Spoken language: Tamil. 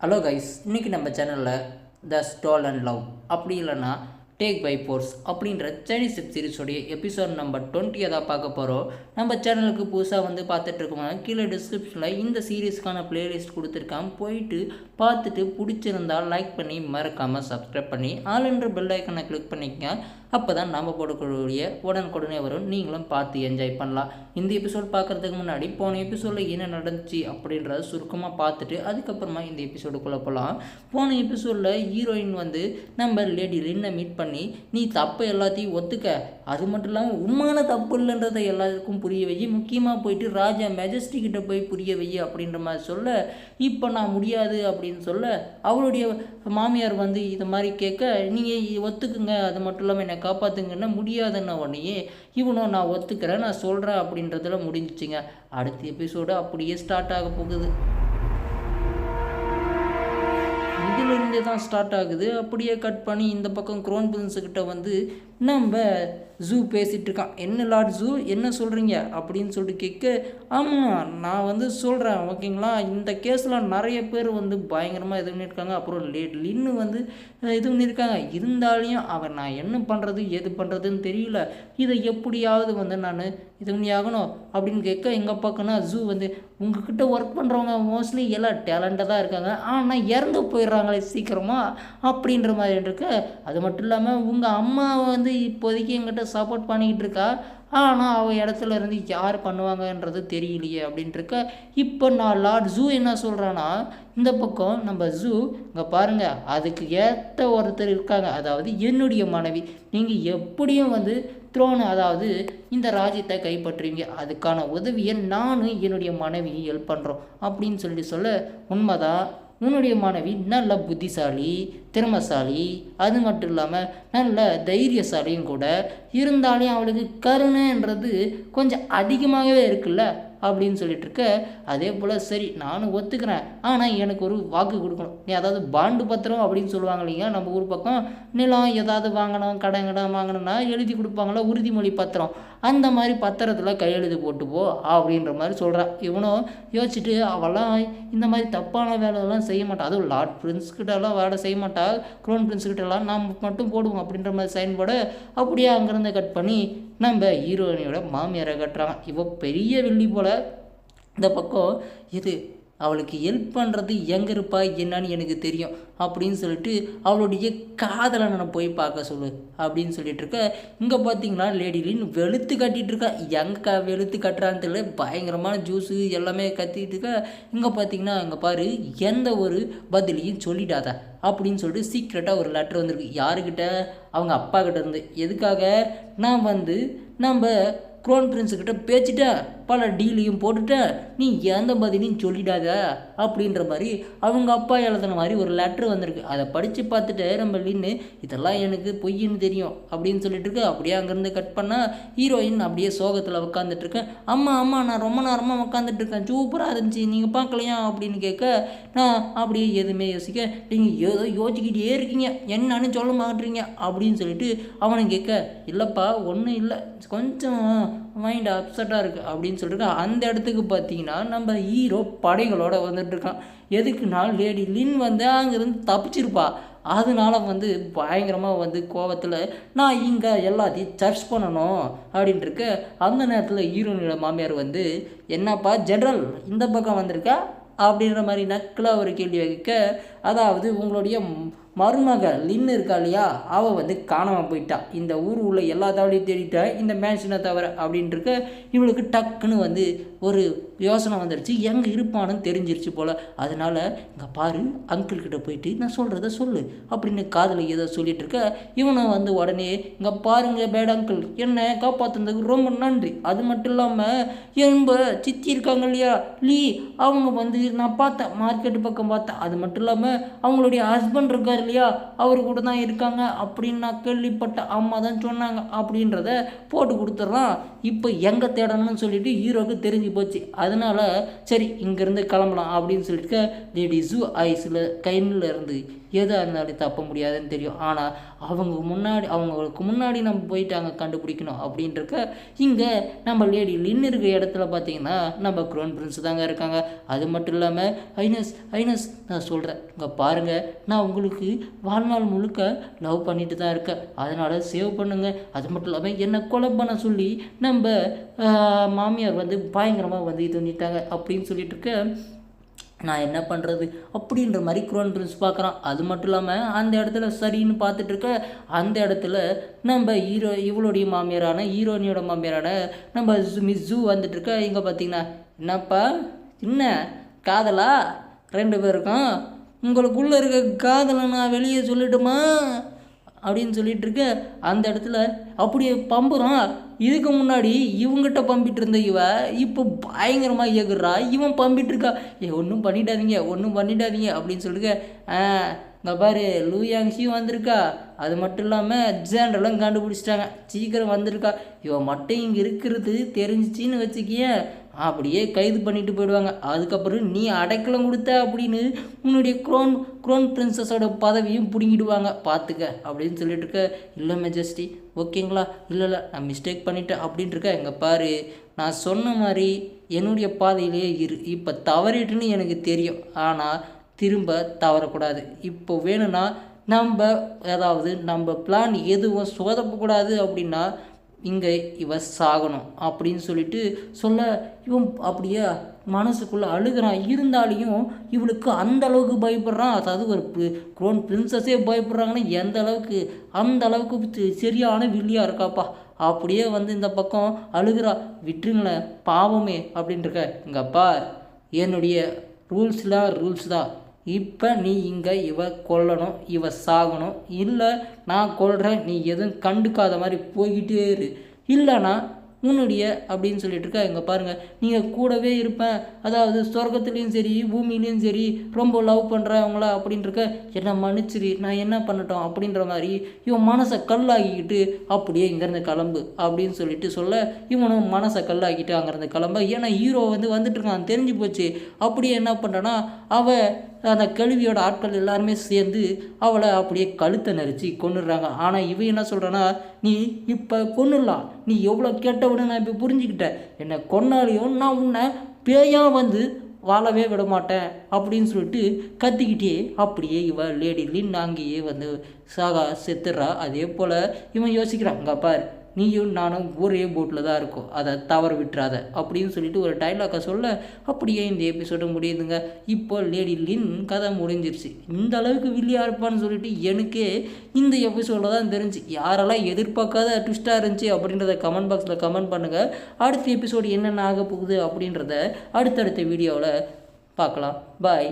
ஹலோ கைஸ் இன்றைக்கி நம்ம சேனலில் த ஸ்டால் அண்ட் லவ் அப்படி இல்லைன்னா டேக் பை ஃபோர்ஸ் அப்படின்ற சைனீஸ் வெப் சீரிஸோடைய எபிசோட் நம்பர் டுவெண்ட்டியை தான் பார்க்க போகிறோம் நம்ம சேனலுக்கு புதுசாக வந்து பார்த்துட்டு கீழே டிஸ்கிரிப்ஷனில் இந்த சீரீஸ்க்கான பிளேலிஸ்ட் கொடுத்துருக்கான். போயிட்டு பார்த்துட்டு பிடிச்சிருந்தா லைக் பண்ணி மறக்காமல் சப்ஸ்கிரைப் பண்ணி ஆளுன்ற பெல் ஐக்கனை கிளிக் பண்ணிக்கங்க. அப்போ தான் நாம் போடக்கூடிய உடனுக்குடனே வரும். நீங்களும் பார்த்து என்ஜாய் பண்ணலாம். இந்த எபிசோட் பார்க்குறதுக்கு முன்னாடி போன எபிசோடில் என்ன நடந்துச்சு அப்படின்றத சுருக்கமாக பார்த்துட்டு அதுக்கப்புறமா இந்த எபிசோடுக்குள்ளே போகலாம் போன எபிசோடில் ஹீரோயின் வந்து நம்ம லேடி லின்னை மீட் பண்ணி நீ தப்பை எல்லாத்தையும் ஒத்துக்க. அது மட்டும் இல்லாமல் உண்மையான தப்பு இல்லைன்றதை எல்லாருக்கும் புரிய வை. முக்கியமாக போயிட்டு ராஜா மெஜஸ்டி கிட்ட போய் புரிய வை அப்படின்ற மாதிரி சொல்ல இப்போ நான் முடியாது அப்படின்னு சொல்ல அவளுடைய மாமியார் வந்து இது மாதிரி கேட்க நீங்கள் ஒத்துக்குங்க. அது மட்டும் இல்லாமல் எனக்கு காப்பாற்றுங்கன்னா முடியாதுன்ன உடனே இவனும் நான் ஒத்துக்கிறேன் நான் சொல்கிறேன் அப்படின்றதுல முடிஞ்சிச்சுங்க. அடுத்த எபிசோடு அப்படியே ஸ்டார்ட் ஆக போகுது. இதிலிருந்தே தான் ஸ்டார்ட் ஆகுது. அப்படியே கட் பண்ணி இந்த பக்கம் க்ரோன் பிரின்ஸுக்கிட்ட வந்து நம்ம ஜூ பேசிகிட்டு இருக்கான் என்ன லார்ட் ஜூ என்ன சொல்கிறீங்க அப்படின்னு சொல்லிட்டு கேட்க ஆமாம் நான் வந்து சொல்கிறேன் ஓகேங்களா? இந்த கேஸில் நிறைய பேர் வந்து பயங்கரமாக இது பண்ணியிருக்காங்க. அப்புறம் லேட் லின்னு வந்து இது பண்ணியிருக்காங்க. இருந்தாலையும் அவன் நான் என்ன பண்ணுறது எது பண்ணுறதுன்னு தெரியல. இதை எப்படியாவது வந்து நான் இது பண்ணி ஆகணும் அப்படின்னு கேட்க எங்கள் பக்கம்னா ஜூ வந்து உங்ககிட்ட ஒர்க் பண்ணுறவங்க மோஸ்ட்லி எல்லாம் டேலண்டாக தான் இருக்காங்க. ஆனால் இறந்து போயிடுறாங்களே சீக்கிரமாக அப்படின்ற மாதிரி இருக்கு. அது மட்டும் இல்லாமல் உங்கள் அம்மா வந்து இப்போதைக்கு எங்கிட்ட சப்போர்ட் பண்ணிக்கிட்டு இருக்கா? ஆனால் அவள் இடத்துல இருந்து யார் பண்ணுவாங்கன்றது தெரியலையே அப்படின்ட்டு இருக்க இப்போ நான் லார்ட் ஜூ என்ன சொல்கிறான்னா இந்த பக்கம் நம்ம ஜூ இங்கே பாருங்கள் அதுக்கு ஏற்ற ஒருத்தர் இருக்காங்க. அதாவது என்னுடைய மனைவி. நீங்கள் எப்படியும் வந்து த்ரோன் அதாவது இந்த ராஜ்யத்தை கைப்பற்றுவீங்க. அதுக்கான உதவியை நானும் என்னுடைய மனைவியும் ஹெல்ப் பண்ணுறோம் அப்படின்னு சொல்லி சொல்ல உண்மைதான் உன்னுடைய மனைவி நல்ல புத்திசாலி திறமசாலி அது மட்டும் இல்லாமல் நல்ல தைரியசாலியும் கூட. இருந்தாலும் அவளுக்கு கருணைன்றது கொஞ்சம் அதிகமாகவே இருக்குல்ல. அப்படின்னு சொல்லிட்டு இருக்க அதே போல் சரி நானும் ஒத்துக்கிறேன். ஆனால் எனக்கு ஒரு வாக்கு கொடுக்கணும். நீ அதாவது பாண்டு பத்திரம் அப்படின்னு சொல்லுவாங்க இல்லைங்க நம்ம ஊர் பக்கம்? நிலம் ஏதாவது வாங்கணும் கடன் கடன் வாங்கணும்னா எழுதி கொடுப்பாங்களா உறுதிமொழி பத்திரம். அந்த மாதிரி பத்திரத்தில் கையெழுத்து போட்டுப்போ அப்படின்ற மாதிரி சொல்கிறான் இவனும் யோசிச்சுட்டு அவெல்லாம் இந்த மாதிரி தப்பான வேலையெல்லாம் செய்ய மாட்டான் அதுவும் லார்ட் பிரின்ஸ் கிட்டலாம் வேலை செய்ய மாட்டா. க்ரோன் பிரின்ஸ் கிட்டலாம் நாம் மட்டும் போடுவோம் அப்படின்ற மாதிரி சைன் போட அப்படியே அங்கேருந்து கட் பண்ணி நம்ம ஹீரோயினியோட மாமியாரை கட்டுறாங்க இவ பெரிய வெள்ளி போல். இந்த பக்கம் இது அவளுக்கு ஹெல்ப் பண்ணுறது எங்கே இருப்பா என்னன்னு எனக்கு தெரியும். அப்படின்னு சொல்லிட்டு அவளுடைய காதலை நான் போய் பார்க்க சொல்லு அப்படின்னு சொல்லிட்டு இருக்க. இங்கே பார்த்தீங்கன்னா லேடிலின்னு வெளுத்து கட்டிகிட்டு இருக்கா. எங்கே க வெளுத்து கட்டுறான்னு தெரியல. பயங்கரமான ஜூஸு எல்லாமே கத்திட்டு இருக்கா. இங்கே பார்த்தீங்கன்னா இங்கே பாரு எந்த ஒரு பதிலையும் சொல்லிடாத அப்படின்னு சொல்லிட்டு சீக்ரெட்டாக ஒரு லெட்டர் வந்திருக்கு. யாருக்கிட்ட அவங்க அப்பா கிட்ட இருந்து. எதுக்காக? நான் வந்து நம்ம க்ரோன் பிரின்ஸுக்கிட்ட பேசிட்டேன் பல டீலையும் போட்டுட்டேன் நீ எந்த பதிலையும் சொல்லிடாத அப்படின்ற மாதிரி அவங்க அப்பா எழுதின மாதிரி ஒரு லெட்ரு வந்திருக்கு. அதை படித்து பார்த்துட்டு நம்ம லின்னு இதெல்லாம் எனக்கு பொய்ன்னு தெரியும் அப்படின்னு சொல்லிட்டு இருக்கு. அப்படியே அங்கேருந்து கட் பண்ணால் ஹீரோயின் அப்படியே சோகத்தில் உட்காந்துட்ருக்கேன் அம்மா அம்மா நான் ரொம்ப நேரமாக உட்காந்துட்டு இருக்கேன். சூப்பராக இருந்துச்சு. நீங்கள் பார்க்கலையா? அப்படின்னு கேட்க நான் அப்படியே எதுவுமே யோசிக்க நீங்கள் ஏதோ யோசிக்கிட்டே இருக்கீங்க. என்னன்னு சொல்ல மாட்டீங்க. அப்படின்னு சொல்லிட்டு அவனை கேட்க இல்லைப்பா ஒன்றும் இல்லை. கொஞ்சம் மைண்ட் அப்செட்டாக இருக்குது அப்படின்னு சொல்லிட்டு அந்த இடத்துக்கு பார்த்தீங்கன்னா நம்ம ஹீரோ படைகளோடு வந்துட்டுருக்கான் எதுக்குனாலும் எதுக்குன்னா லேடி லின் வந்து அங்கேருந்து தப்பிச்சிருப்பா. அதனால வந்து பயங்கரமாக வந்து கோவத்தில் நான் இங்கே எல்லாத்தையும் சர்ச் பண்ணணும். அப்படின்ட்டுருக்கு அந்த நேரத்தில் ஹீரோனோட மாமியார் வந்து என்னப்பா ஜென்ரல் இந்த பக்கம் வந்திருக்கா? அப்படின்ற மாதிரி நக்கில் ஒரு கேள்வி வைக்க அதாவது உங்களுடைய மருமகள் லின்னு இருக்கா இல்லையா? அவள் வந்து காணாமல் போயிட்டா. இந்த ஊர் உள்ள எல்லா தவளையும் தேடிட்டா இந்த மேன்ஷனை தவிர அப்படின்ட்டுருக்க இவளுக்கு டக்குன்னு வந்து ஒரு யோசனை வந்துடுச்சு எங்கே இருப்பானு தெரிஞ்சிருச்சு போல். அதனால் இங்கே பாரு அங்கிள் கிட்ட போயிட்டு நான் சொல்கிறத சொல்லு அப்படின்னு காதில் ஏதோ சொல்லிட்டு இருக்க இவனும் வந்து உடனே இங்கே பாருங்க பேட் அங்கிள் என்னை காப்பாற்றுனதுக்கு ரொம்ப நன்றி. அது மட்டும் இல்லாமல் என்ப சித்தி இருக்காங்க இல்லையா? லீ அவங்க வந்து நான் பார்த்தேன் மார்க்கெட்டு பக்கம் பார்த்தேன் அது மட்டும் இல்லாமல் அவங்களுடைய ஹஸ்பண்ட் இருக்கார் இல்லையா? அவர் கூட தான் இருக்காங்க அப்படின்னு நான் கேள்விப்பட்ட அம்மா தான் சொன்னாங்க. அப்படின்றத போட்டு கொடுத்துட்றான். இப்போ எங்கே தேடணும்னு சொல்லிட்டு ஹீரோவுக்கு தெரிஞ்சு போச்சு. அது அதனால சரி இங்கேருந்து கிளம்பலாம் அப்படின்னு சொல்லிட்டு லேடி ஜூ ஐஸில் கைனில் இருந்து எதாக இருந்தாலும் தப்ப முடியாதுன்னு தெரியும். ஆனால் அவங்க முன்னாடி அவங்களுக்கு முன்னாடி நம்ம போயிட்டு அங்கே கண்டுபிடிக்கணும் அப்படின்றக்க இங்கே நம்ம லேடி லின் இருக்கிற இடத்துல பார்த்தீங்கன்னா நம்ம க்ரோன் பிரின்ஸ் தாங்க இருக்காங்க. அது மட்டும் இல்லாமல் ஐனஸ் ஐனஸ் நான் சொல்கிறேன் இங்கே பாருங்கள் நான் உங்களுக்கு வாழ்நாள் முழுக்க லவ் பண்ணிட்டு தான் இருக்கேன். அதனால் சேவ் பண்ணுங்கள் அது மட்டும் இல்லாமல் என்னை கொலை பண்ண சொல்லி நம்ம மாமியார் வந்து பயங்கரமாக வந்து இது பண்ணிட்டாங்க அப்படின்னு சொல்லிட்டு இருக்க நான் என்ன பண்ணுறது அப்படின்ற மாதிரி குரோன் பிரின்ஸ் பார்க்குறான். அது மட்டும் இல்லாமல் அந்த இடத்துல சரின்னு பார்த்துட்டு இருக்க அந்த இடத்துல நம்ம ஹீரோ இவளுடைய மாமியாரான ஹீரோனியோட மாமியாரான நம்ம ஜு- மிஸ் ஜூ வந்துட்டுருக்க இங்கே பார்த்தீங்கன்னா என்னப்பா? என்ன? காதலா? ரெண்டு பேருக்கும்? உங்களுக்குள்ளே இருக்க காதலை நான் வெளியே சொல்லட்டுமா? அப்படின்னு சொல்லிட்டு இருக்க அந்த இடத்துல அப்படியே பம்புறான். இதுக்கு முன்னாடி இவங்கிட்ட பம்பிட்டு இருந்த இவ இப்போ பயங்கரமாக இயக்குறா இவன் பம்பிட்டு இருக்கா. ஏ ஒன்றும் பண்ணிடாதீங்க ஒன்றும் பண்ணிடாதீங்க அப்படின்னு சொல்லிட்டு இந்த இங்கே பாரு லூயாங்ஷியும் வந்திருக்கா? அது மட்டும் இல்லாமல் ஜேண்டெல்லாம் கண்டுபிடிச்சிட்டாங்க. சீக்கிரம் வந்திருக்கா. இவன் மட்டும் இங்கே இருக்கிறது தெரிஞ்சிச்சின்னு வச்சுக்கியேன் அப்படியே கைது பண்ணிட்டு போயிடுவாங்க. அதுக்கப்புறம் நீ அடைக்கலம் கொடுத்த அப்படின்னு உன்னுடைய குரோன் குரோன் பிரின்சஸோட பதவியும் பிடுங்கிடுவாங்க. பார்த்துக்க அப்படின்னு சொல்லிட்டு இருக்க இல்லை மெஜஸ்டி ஓகேங்களா? இல்லை இல்லை நான் மிஸ்டேக் பண்ணிட்டேன் அப்படின்ட்டு இருக்க எங்கள் பாரு நான் சொன்ன மாதிரி என்னுடைய பாதையிலேயே இரு. இப்போ தவறிட்டுன்னு எனக்கு தெரியும். ஆனால் திரும்ப தவறக்கூடாது. இப்போ வேணும்னா நம்ம அதாவது நம்ம பிளான் எதுவும் சொதப்பக்கூடாது அப்படின்னா இங்கே இவன் சாகணும் அப்படின்னு சொல்லிட்டு சொல்ல இவன் அப்படியே மனசுக்குள்ளே அழுகிறான். இருந்தாலையும் இவளுக்கு அந்த அளவுக்கு பயப்படுறான். அதாவது ஒரு க்ரோன் பிரின்சஸே பயப்படுறாங்கன்னா எந்த அளவுக்கு அந்த அளவுக்கு சரியான வில்லியாக இருக்காப்பா. அப்படியே வந்து இந்த பக்கம் அழுகிறா. விட்டுருங்களேன் பாவமே அப்படின்ட்டுருக்க இங்கே என்னுடைய ரூல்ஸ்லாம் ரூல்ஸ் தான். இப்போ நீ இங்கே இவ கொல்லணும் இவ சாகணும். இல்லை நான் கொல்கிறேன் நீ எதுவும் கண்டுக்காத மாதிரி போய்கிட்டே இரு. இல்லைனா உன்னுடைய அப்படின்னு சொல்லிட்டு இருக்கா இங்கே பாருங்கள் நீங்கள் கூடவே இருப்பேன் அதாவது சொர்க்கத்துலேயும் சரி பூமியிலையும் சரி ரொம்ப லவ் பண்ணுறவங்களா அப்படின்னு இருக்க என்ன மன்னிச்சிரு நான் என்ன பண்ணட்டும் அப்படின்ற மாதிரி இவன் மனசை கல்லாக்கிக்கிட்டு அப்படியே இங்கேருந்து கிளம்பு அப்படின்னு சொல்லிட்டு சொல்ல இவனும் மனசை கல்லாக்கிட்டு அங்கேருந்து கிளம்ப. ஏன்னா ஹீரோ வந்து வந்துட்டு இருக்கான் தெரிஞ்சு போச்சு. அப்படியே என்ன பண்ணுறான்னா அவ அந்த கழுவியோட ஆட்கள் எல்லாருமே சேர்ந்து அவளை அப்படியே கழுத்தை நெரிச்சு கொன்னுடுறாங்க. ஆனால் இவன் என்ன சொல்கிறான்னா நீ இப்போ கொன்னுடலாம் நீ எவ்வளோ கேட்டவனு நான் இப்போ புரிஞ்சுக்கிட்டேன். என்னை கொன்னாலையும் நான் உன்னை பேயாக வந்து வாழவே விட மாட்டேன் அப்படின்னு சொல்லிட்டு கத்திக்கிட்டே அப்படியே இவ லேடி லின் அங்கேயே வந்து சாகா செத்துறா அதே போல் இவன் யோசிக்கிறான் அங்கே பார் நீயும் நானும் ஒரே போட்டில் தான் இருக்கோம். அதை தவற விட்டுறாத. அப்படின்னு சொல்லிட்டு ஒரு டைலாக்கை சொல்ல அப்படியே இந்த எபிசோடு முடியுதுங்க. இப்போ லேடி லின் கதை முடிஞ்சிருச்சு. இந்த அளவுக்கு வில்லியாக இருப்பான்னு சொல்லிட்டு எனக்கே இந்த எபிசோடில் தான் தெரிஞ்சு. யாரெல்லாம் எதிர்பார்க்காத ட்விஸ்ட்டாக இருந்துச்சு அப்படின்றத கமெண்ட் பாக்ஸில் கமெண்ட் பண்ணுங்கள் அடுத்த எபிசோடு என்னென்ன ஆக போகுது அப்படின்றத அடுத்தடுத்த வீடியோவில் பார்க்கலாம். பாய்